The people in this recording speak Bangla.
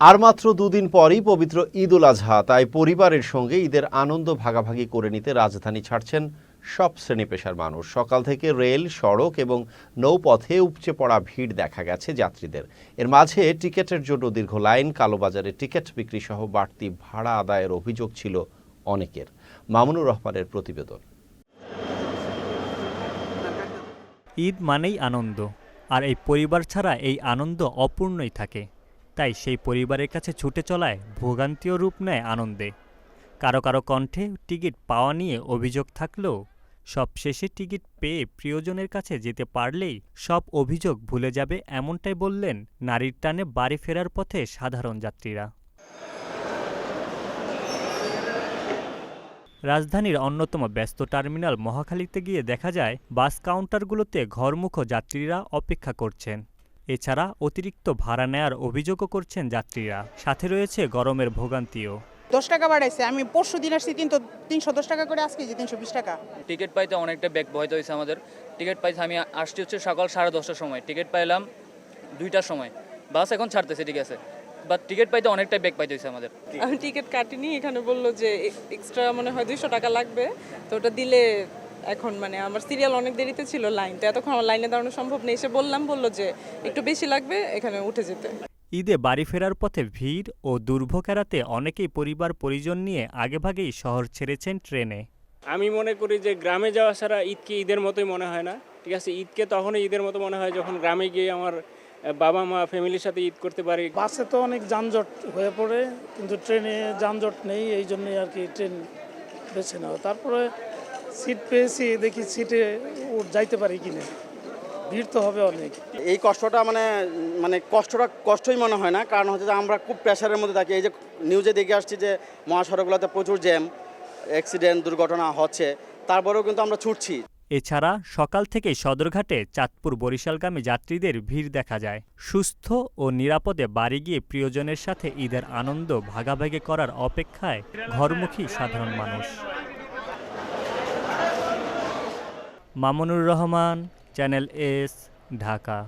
আর মাত্র দুদিন পরই পবিত্র ঈদ উল আজহা, তাই পরিবারের সঙ্গে ঈদের আনন্দ ভাগাভাগি করে নিতে রাজধানী ছাড়ছেন সব শ্রেণি পেশার মানুষ। সকাল থেকে রেল, সড়ক এবং নৌপথে উপচে পড়া ভিড় দেখা গেছে যাত্রীদের। এর মাঝে টিকেটের জন্য দীর্ঘ লাইন, কালোবাজারে টিকিট বিক্রি সহ বাড়তি ভাড়া আদায়ের অভিযোগ ছিল অনেকের। মামুনুর রহমানের প্রতিবেদন। ঈদ মানেই আনন্দ, আর এই পরিবার ছাড়া এই আনন্দ অপূর্ণই থাকে। তাই সেই পরিবারের কাছে ছুটে চলায় ভোগান্তিও রূপ নেয় আনন্দে। কারও কারও কণ্ঠে টিকিট পাওয়া নিয়ে অভিযোগ থাকলেও সবশেষে টিকিট পেয়ে প্রিয়জনের কাছে যেতে পারলেই সব অভিযোগ ভুলে যাবে এমনটাই বললেন নারীর টানে বাড়ি ফেরার পথে সাধারণ যাত্রীরা। রাজধানীর অন্যতম ব্যস্ত টার্মিনাল মহাখালীতে গিয়ে দেখা যায়, বাস কাউন্টারগুলোতে ঘরমুখো যাত্রীরা অপেক্ষা করছেন। এছাড়া অতিরিক্ত ভাড়া নেয়ার অভিযোগও করছেন যাত্রীরা। সাথে রয়েছে গরমের ভোগান্তিও। দশ টাকা বাড়াইছে। আমি পরশু দিন আসছি তিন তিনশো দশ টাকা করে আজকে যে তিনশো বিশ টাকা। টিকিট পাইতে অনেকটা ব্যাগ ভয়তে হয়েছে আমাদের। টিকিট পাইতে আমি আসছি হচ্ছে সকাল সাড়ে দশটার সময়। টিকিট পাইলাম দুইটার সময়। বাস এখন ছাড়তেছে ঠিক আছে। বাট টিকিট পাইতে অনেকটা ব্যাগ পাইতে হয়েছে আমাদের। আমি টিকিট কাটিনি এখানে বলল যে এক্সট্রা মনে হয় দুইশো টাকা লাগবে। তো ওটা দিলে এখন মানে আমার সিরিয়াল অনেক দেরিতে ছিল লাইন তো এতক্ষণ আমার লাইনে দাঁড়ানো সম্ভব নেই। এসে বললাম বলল যে একটু বেশি লাগবে এখানে উঠে যেতে। ঈদে বাড়ি ফেরার পথে ভিড় ও দুর্ভোগ এড়াতে অনেকেই পরিবার পরিজন নিয়ে আগেভাগেই শহর ছেড়েছেন ট্রেনে। আমি মনে করি যে গ্রামে যাওয়া ছাড়া ঈদকে ঈদের মতোই মনে হয় না। ঠিক আছে ঈদকে তখনই ঈদের মতো মনে হয় যখন গ্রামে গিয়ে আমার বাবা মা ফ্যামিলির সাথে ঈদ করতে পারি। বাসে তো অনেক যানজট হয়ে পড়ে কিন্তু ট্রেনে যানজট নেই এই জন্যই আর কি ট্রেন বেছে নেওয়া। তারপরে সিট পেয়েছি দেখি সিটে যাইতে পারি কিনা। ভিড় তো হবে অনেক। এই কষ্টটা মানে মানে কষ্টটা কষ্টই মনে হয় না। কারণ হচ্ছে যে আমরা খুব প্রেশারের মধ্যে থাকি। এই যে নিউজে দেখে আসছি যে মহাসড়কগুলোতে প্রচুর জ্যাম অ্যাক্সিডেন্ট দুর্ঘটনা হচ্ছে। তারপরেও কিন্তু আমরা ছুটছি। এছাড়া সকাল থেকেই সদরঘাটে চাঁদপুর বরিশালগামী যাত্রীদের ভিড় দেখা যায়। সুস্থ ও নিরাপদে বাড়ি গিয়ে প্রিয়জনের সাথে ঈদের আনন্দ ভাগাভাগি করার অপেক্ষায় ঘরমুখী সাধারণ মানুষ। Mamunur Rahman channel S Dhaka.